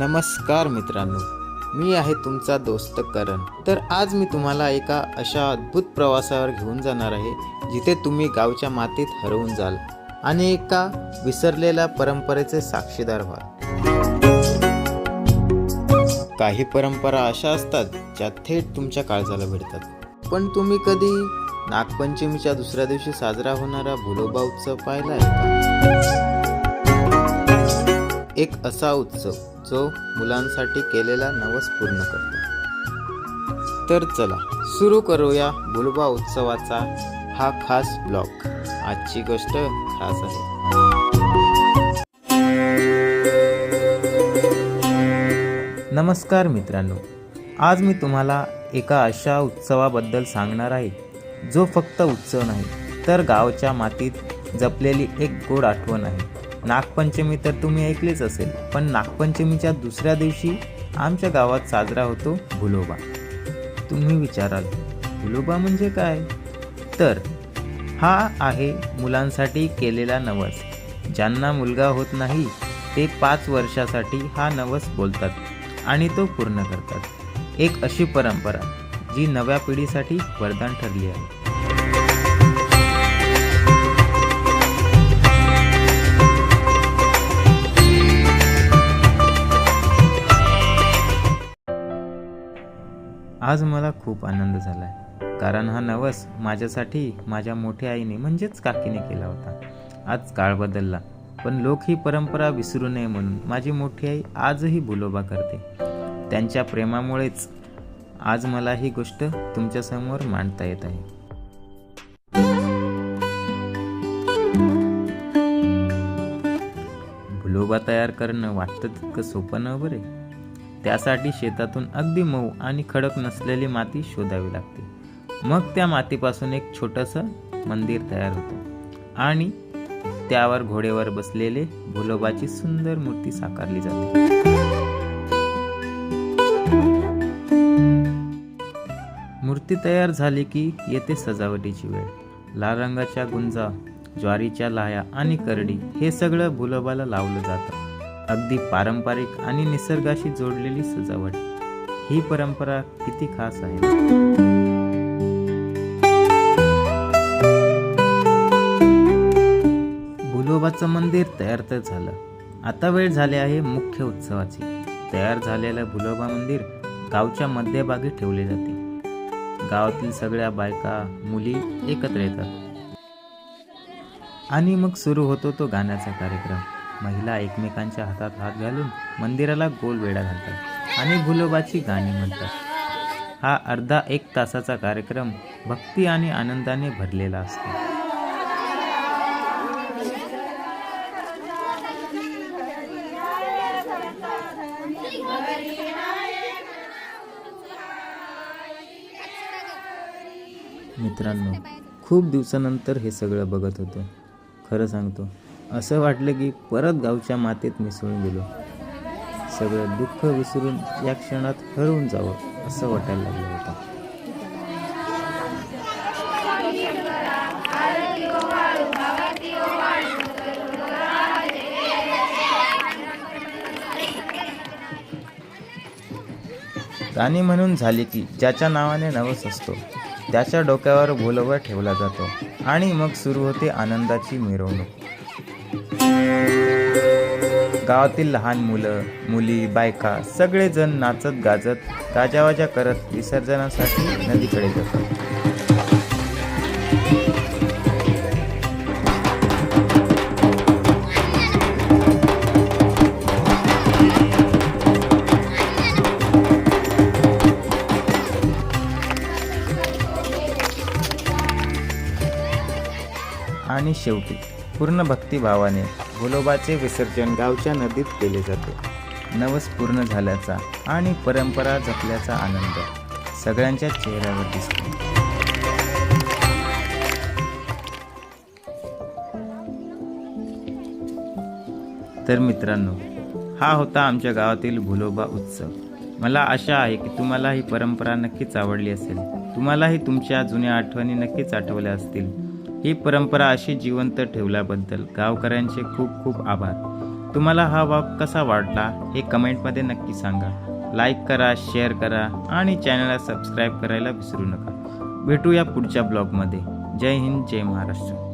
नमस्कार मित्रांनो मी आहे तुमचा दोस्त करण. तर आज मी तुम्हाला एका अशा अद्भुत प्रवासावर घेऊन जाणार आहे जिथे तुम्ही गावच्या मातीत हरवून जाल आणि एका विसरलेल्या परंपरेचे साक्षीदार व्हाल. काही परंपरा अशा असतात ज्या थेट तुमच्या काळजाला भिडतात. पण तुम्ही कधी नागपंचमीच्या दुसऱ्या दिवशी साजरा होणारा भुलोबा उत्सव पाहिला आहे का? एक असा उत्सव जो मुलांसाठी केलेला नवस पूर्ण करतो. तर चला सुरू करूया बुलबा उत्सवाचा हा खास ब्लॉग. आजची गोष्ट खास आहे. नमस्कार मित्रांनो आज मी तुम्हाला एका अशा उत्सवाबद्दल सांगणार आहे जो फक्त उत्सव नाही तर गावच्या मातीत जपलेली एक गोड आठवण आहे. नागपंचमी तर तुम्ही ऐकलेच असेल पण नागपंचमीच्या दुसऱ्या दिवशी आमच्या गावात साजरा होतो भुलोबा. तुम्ही विचाराल भुलोबा म्हणजे काय? तर हा आहे मुलांसाठी केलेला नवस. ज्यांना मुलगा होत नाही ते पाच वर्षासाठी हा नवस बोलतात आणि तो पूर्ण करतात. एक अशी परंपरा जी नव्या पिढीसाठी वरदान ठरली आहे. आज मला खूप आनंद झाला आहे कारण हा नवस माझ्यासाठी माझ्या मोठ्या आईने म्हणजेच काकीने केला होता. आज काळ बदलला पण लोक ही परंपरा विसरू नये म्हणून माझी मोठी आई आजही भुलोबा करते. त्यांच्या प्रेमामुळेच आज मला ही गोष्ट तुमच्यासमोर मांडता येत आहे. भुलोबा तयार करणं वाटतं तितकं सोपं न बरे? त्यासाठी शेतातून अगदी मऊ आणि खडक नसलेली माती शोधावी लागते. मग त्या मातीपासून एक छोटंसं मंदिर तयार होतं आणि त्यावर घोडेवर बसलेले भुलोबाची सुंदर मूर्ती साकारली जाते. मूर्ती तयार झाली की येते सजावटीची वेळ. लाल रंगाच्या गुंजा ज्वारीच्या लाया आणि करडी हे सगळं भुलोबाला लावलं जातं. अगदी पारंपरिक आणि निसर्गाशी जोडलेली सजावट. ही परंपरा किती खास आहे? भुलोबाचं मंदिर तयार तर झालं. आता वेळ झाली आहे मुख्य उत्सवाची. तयार झालेलं भुलोबा मंदिर गावच्या मध्यभागी ठेवले जाते. गावातील सगळ्या बायका मुली एकत्र येतात. आणि मग सुरू होतो तो गाण्याचा कार्यक्रम. महिला एकमेकांच्या हातात हात घालून मंदिराला गोल वेढा घालतात आणि भुलोबाची गाणी म्हणतात. हा अर्धा एक तासाचा कार्यक्रम भक्ती आणि आनंदाने भरलेला असतो. मित्रांनो खूप दिवसानंतर हे सगळं बघत होतो. खरं सांगतो असं वाटलं की परत गावच्या मातीत मिसळून गेलो. सगळं दुःख विसरून या क्षणात हरवून जावं असं वाटायला लागलं होतं. गाणी म्हणून झाली की ज्याच्या नावाने नवस असतो त्याच्या डोक्यावर भोलवर ठेवला जातो आणि मग सुरू होते आनंदाची मिरवणूक. गावातील लहान मुलं मुली बायका सगळेजण नाचत गाजत गाजावाजा करत विसर्जनासाठी नदीकडे जातात. आणि शेवटी पूर्ण भक्तिभावाने भोलोबाचे विसर्जन गावच्या नदीत केले जाते. नवस पूर्ण झाल्याचा आणि परंपरा जपल्याचा आनंद सगळ्यांच्या चेहऱ्यावर दिसतो. तर मित्रांनो हा होता आमच्या गावातील भुलोबा उत्सव. मला आशा आहे की तुम्हाला ही परंपरा नक्कीच आवडली असेल. तुम्हालाही तुमच्या जुन्या आठवणी नक्कीच आठवल्या असतील. ही परंपरा अशी जिवंत ठेवल्याबद्दल गावकऱ्यांचे खूप खूप आभार. तुम्हाला हा ब्लॉग कसा वाटला हे कमेंटमध्ये नक्की सांगा. लाईक करा शेअर करा आणि चॅनलला सबस्क्राईब करायला विसरू नका. भेटूया पुढच्या ब्लॉगमध्ये. जय हिंद जय महाराष्ट्र.